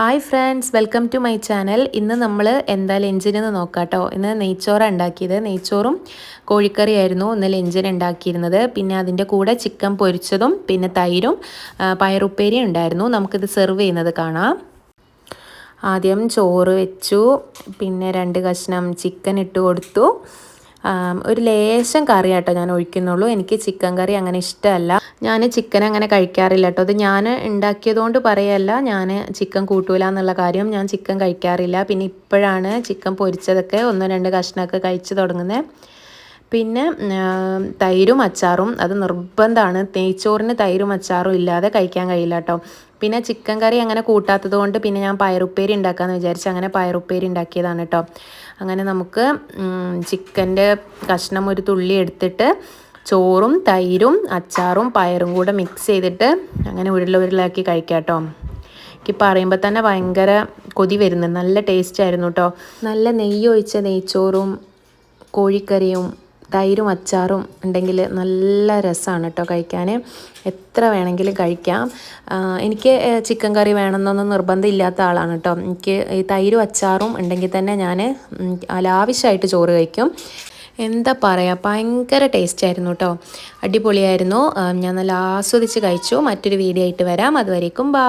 Hi friends welcome to my channel ഇന്ന് നമ്മൾ എന്താ ലഞ്ചിനെന്ന് നോക്കാം കേട്ടോ ഇന്ന് നെയ്ച്ചോറാണ് ഉണ്ടാക്കിയത്. നെയ്ച്ചോറും കോഴിക്കറിയായിരുന്നു ഇന്ന് ലഞ്ചിന് ഉണ്ടാക്കിയിരുന്നത്. പിന്നെ അതിന്റെ കൂടെ ചിക്കൻ പൊരിച്ചതും പിന്നെ തൈരും പയറുപ്പേരിയും ഉണ്ടായിരുന്നു. നമുക്കിത് സെർവ് ചെയ്യുന്നത് കാണാം. ആദ്യം ചോറ് വെച്ചു. പിന്നെ രണ്ട് കഷ്ണം ചിക്കൻ ഇട്ട് കൊടുത്തു. ഒരു ലേശം കറി ഞാൻ ഒഴിക്കുന്നുള്ളൂ. എനിക്ക് ചിക്കൻ കറി അങ്ങനെ ഇഷ്ടമല്ല. ഞാൻ ചിക്കൻ അങ്ങനെ കഴിക്കാറില്ല കേട്ടോ. അത് ഞാൻ ഉണ്ടാക്കിയതുകൊണ്ട് പറയല്ല. ഞാൻ ചിക്കൻ കൂട്ടൂല എന്നുള്ള കാര്യം ഞാൻ ചിക്കൻ കഴിക്കാറില്ല. പിന്നെ ഇപ്പോഴാണ് ചിക്കൻ പൊരിച്ചതൊക്കെ ഒന്നോ രണ്ട് കഷ്ണമൊക്കെ കഴിച്ചു തുടങ്ങുന്നത്. പിന്നെ തൈരും അച്ചാറും. അത് നിർബന്ധമാണ് നെയ്ച്ചോറിന് തൈരും അച്ചാറും ഇല്ലാതെ കഴിക്കാൻ കഴിയില്ല കേട്ടോ പിന്നെ ചിക്കൻ കറി അങ്ങനെ കൂട്ടാത്തത് കൊണ്ട് പിന്നെ ഞാൻ പയറുപ്പേരി ഉണ്ടാക്കാമെന്ന് വിചാരിച്ച് അങ്ങനെ പയറുപ്പേരി ഉണ്ടാക്കിയതാണ് കേട്ടോ അങ്ങനെ നമുക്ക് ചിക്കന്റെ കഷ്ണം ഒരു തുള്ളി എടുത്തിട്ട് ചോറും തൈരും അച്ചാറും പയറും കൂടെ മിക്സ് ചെയ്തിട്ട് അങ്ങനെ ഉരുള ഉരുളാക്കി കഴിക്കാം കേട്ടോ എനിക്ക് പറയുമ്പോൾ തന്നെ ഭയങ്കര കൊതി വരുന്നു. നല്ല ടേസ്റ്റ് ആയിരുന്നു കേട്ടോ നല്ല നെയ്യ് ഒഴിച്ച നെയ്ച്ചോറും കോഴിക്കറിയും തൈരും അച്ചാറും ഉണ്ടെങ്കിൽ നല്ല രസമാണ് കേട്ടോ കഴിക്കാൻ. എത്ര വേണമെങ്കിലും കഴിക്കാം. എനിക്ക് ചിക്കൻ കറി വേണമെന്നൊന്നും നിർബന്ധമില്ലാത്ത ആളാണ് കേട്ടോ. എനിക്ക് ഈ തൈരും അച്ചാറും ഉണ്ടെങ്കിൽ തന്നെ ഞാൻ അലാവശ്യമായിട്ട് ചോറ് കഴിക്കും. എന്താ പറയുക ഭയങ്കര ടേസ്റ്റ് ആയിരുന്നു കേട്ടോ. അടിപൊളിയായിരുന്നു. ഞാൻ നല്ല ആസ്വദിച്ച് കഴിച്ചു. മറ്റൊരു വീഡിയോ ആയിട്ട് വരാം. അതുവരേക്കും ബാ